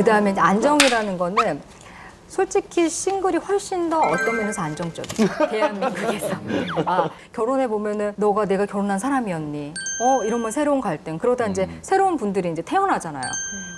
그 다음에 안정이라는 거는 솔직히 싱글이 훨씬 더 어떤 면에서 안정적이야. 대한민국에서. 아, 결혼해 보면은 너가 내가 결혼한 사람이었니? 어, 이러면 새로운 갈등. 그러다 이제 새로운 분들이 이제 태어나잖아요.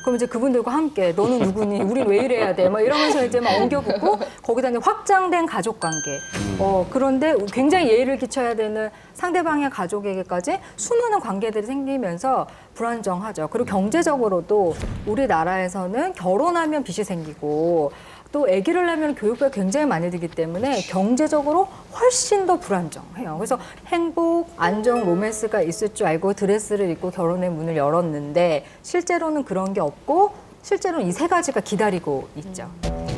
그럼 이제 그분들과 함께 너는 누구니? 우린 왜 이래야 돼? 막 이러면서 이제 막 엉겨붙고 거기다 이제 확장된 가족 관계. 어, 그런데 굉장히 예의를 끼쳐야 되는 상대방의 가족에게까지 수많은 관계들이 생기면서 불안정하죠. 그리고 경제적으로도 우리나라에서는 결혼하면 빚이 생기고 또 아기를 낳으면 교육비가 굉장히 많이 들기 때문에 경제적으로 훨씬 더 불안정해요. 그래서 행복, 안정, 로맨스가 있을 줄 알고 드레스를 입고 결혼의 문을 열었는데 실제로는 그런 게 없고 실제로는 이 세 가지가 기다리고 있죠.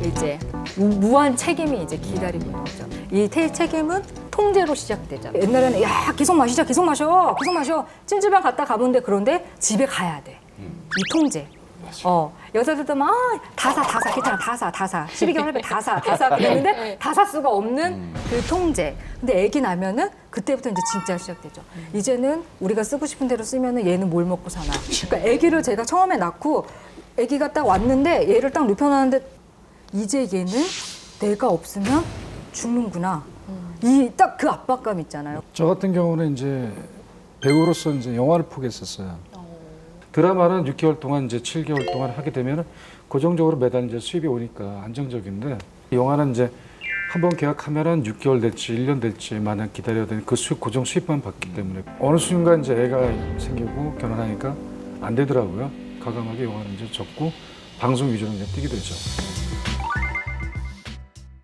이제 무- 무한 책임이 이제 기다리고 있는 거죠. 이 태- 책임은 통제로 시작되죠. 옛날에는 야 계속 마시자, 계속 마셔, 계속 마셔. 찜질방 갔다 가본데 그런데 집에 가야 돼. 이 통제. 어 여자들도 막다 사, 다 사, 괜찮아, 다 사, 다 사. 12개월 할때 다 사, 다 사. 그랬는데 다살 수가 없는 그 통제. 근데 애기 나면은 그때부터 이제 진짜 시작되죠. 이제는 우리가 쓰고 싶은 대로 쓰면은 얘는 뭘 먹고 사나. 그러니까 애기를 제가 처음에 낳고 애기가 딱 왔는데 얘를 딱 눕혀놨는데 이제 얘는 내가 없으면 죽는구나. 이 딱 그 압박감 있잖아요. 저 같은 경우는 이제 배우로서 이제 영화를 포기했었어요. 드라마는 6개월 동안 이제 7개월 동안 하게 되면 고정적으로 매달 이제 수입이 오니까 안정적인데 영화는 이제 한 번 계약하면은 6개월 될지 1년 될지 마냥 기다려야 되는 그 수입 고정 수입만 받기 때문에 어느 순간 이제 애가 생기고 결혼하니까 안 되더라고요. 과감하게 영화는 이제 접고 방송 위주로 이제 뛰게 되죠.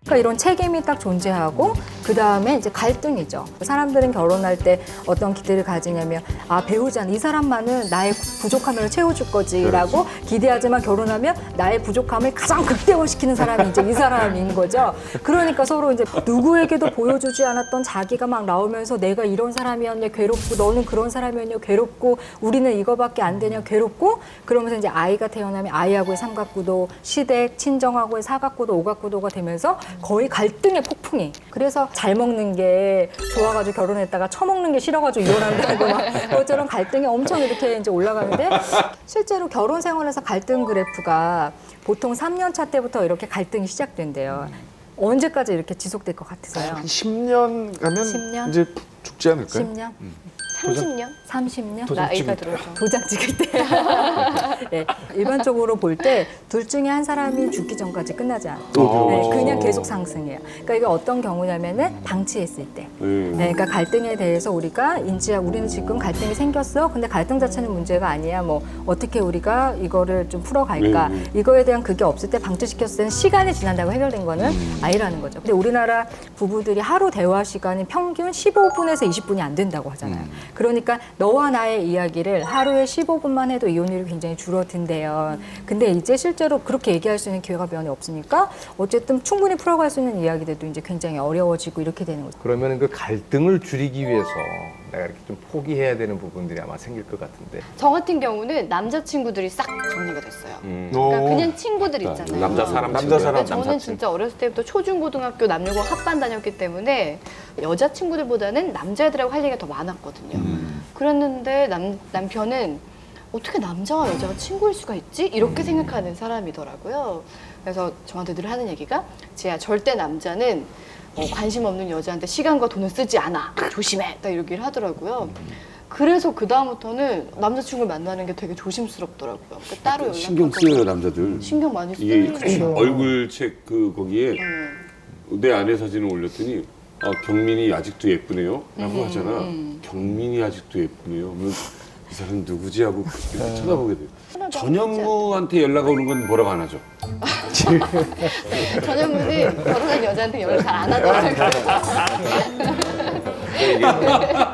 그러니까 이런 책임이 딱 존재하고 그 다음에 이제 갈등이죠. 사람들은 결혼할 때 어떤 기대를 가지냐면 아 배우자는 이 사람만은 나의 부족함을 채워줄 거지라고 기대하지만 결혼하면 나의 부족함을 가장 극대화시키는 사람이 이제 이 사람인 거죠. 그러니까 서로 이제 누구에게도 보여주지 않았던 자기가 막 나오면서 내가 이런 사람이었냐 괴롭고 너는 그런 사람이었냐 괴롭고 우리는 이거밖에 안 되냐 괴롭고 그러면서 이제 아이가 태어나면 아이하고의 삼각구도 시댁 친정하고의 사각구도 오각구도가 되면서 거의 갈등의 폭풍이 그래서 잘 먹는 게 좋아가지고 결혼했다가 처먹는 게 싫어가지고 이혼한다고 막 그것처럼 갈등이 엄청 이렇게 이제 올라가는데 실제로 결혼 생활에서 갈등 그래프가 보통 3년 차 때부터 이렇게 갈등이 시작된대요. 언제까지 이렇게 지속될 것 같으세요? 한 10년 가면 10년? 이제 죽지 않을까요? 10년? 30년? 30년? 도장 나이가 찍을 때. 들어서. 도장 찍을 때. 네, 일반적으로 볼 때 둘 중에 한 사람이 죽기 전까지 끝나지 않아요. 네, 그냥 계속 상승해요. 그러니까 이게 어떤 경우냐면은 방치했을 때. 네, 그러니까 갈등에 대해서 우리가 인지하, 우리는 지금 갈등이 생겼어. 근데 갈등 자체는 문제가 아니야. 뭐 어떻게 우리가 이거를 좀 풀어갈까. 이거에 대한 그게 없을 때 방치시켰을 때는 시간이 지난다고 해결된 거는 아니라는 거죠. 근데 우리나라 부부들이 하루 대화 시간이 평균 15분에서 20분이 안 된다고 하잖아요. 그러니까 너와 나의 이야기를 하루에 15분만 해도 이혼율이 굉장히 줄어든대요. 근데 이제 실제로 그렇게 얘기할 수 있는 기회가 면이 없으니까 어쨌든 충분히 풀어갈 수 있는 이야기들도 이제 굉장히 어려워지고 이렇게 되는 거죠. 그러면 그 갈등을 줄이기 위해서 내가 이렇게 좀 포기해야 되는 부분들이 아마 생길 것 같은데. 저 같은 경우는 남자친구들이 싹 정리가 됐어요. 음. 그러니까 오. 그냥 친구들 있잖아요. 남자 사람 남자 친구야. 사람. 저는 진짜 어렸을 때부터 초중고등학교 남녀공 합반 다녔기 때문에 여자 친구들보다는 남자애들하고 할 얘기가 더 많았거든요. 그랬는데 남, 남편은 어떻게 남자와 여자가 친구일 수가 있지? 이렇게 생각하는 사람이더라고요. 그래서 저한테 늘 하는 얘기가 지야 절대 남자는 어, 관심 없는 여자한테 시간과 돈을 쓰지 않아. 조심해. 딱 이러기를 하더라고요. 그래서 그 다음부터는 남자친구를 만나는 게 되게 조심스럽더라고요. 그러니까 따로 연락하고 신경 쓰여요 남자들. 신경 많이 이게 쓰이죠. 얼굴 책 그 거기에 음. 내 아내 사진을 올렸더니 아, 경민이 아직도 예쁘네요. 라고 하잖아. 음. 경민이 아직도 예쁘네요. 그러면 이 사람 누구지 하고 이렇게 쳐다보게 돼. 전현무한테 연락 오는 건 뭐라고 안 하죠. 전현무는 결혼한 여자한테 연락 잘 안 하더라고요.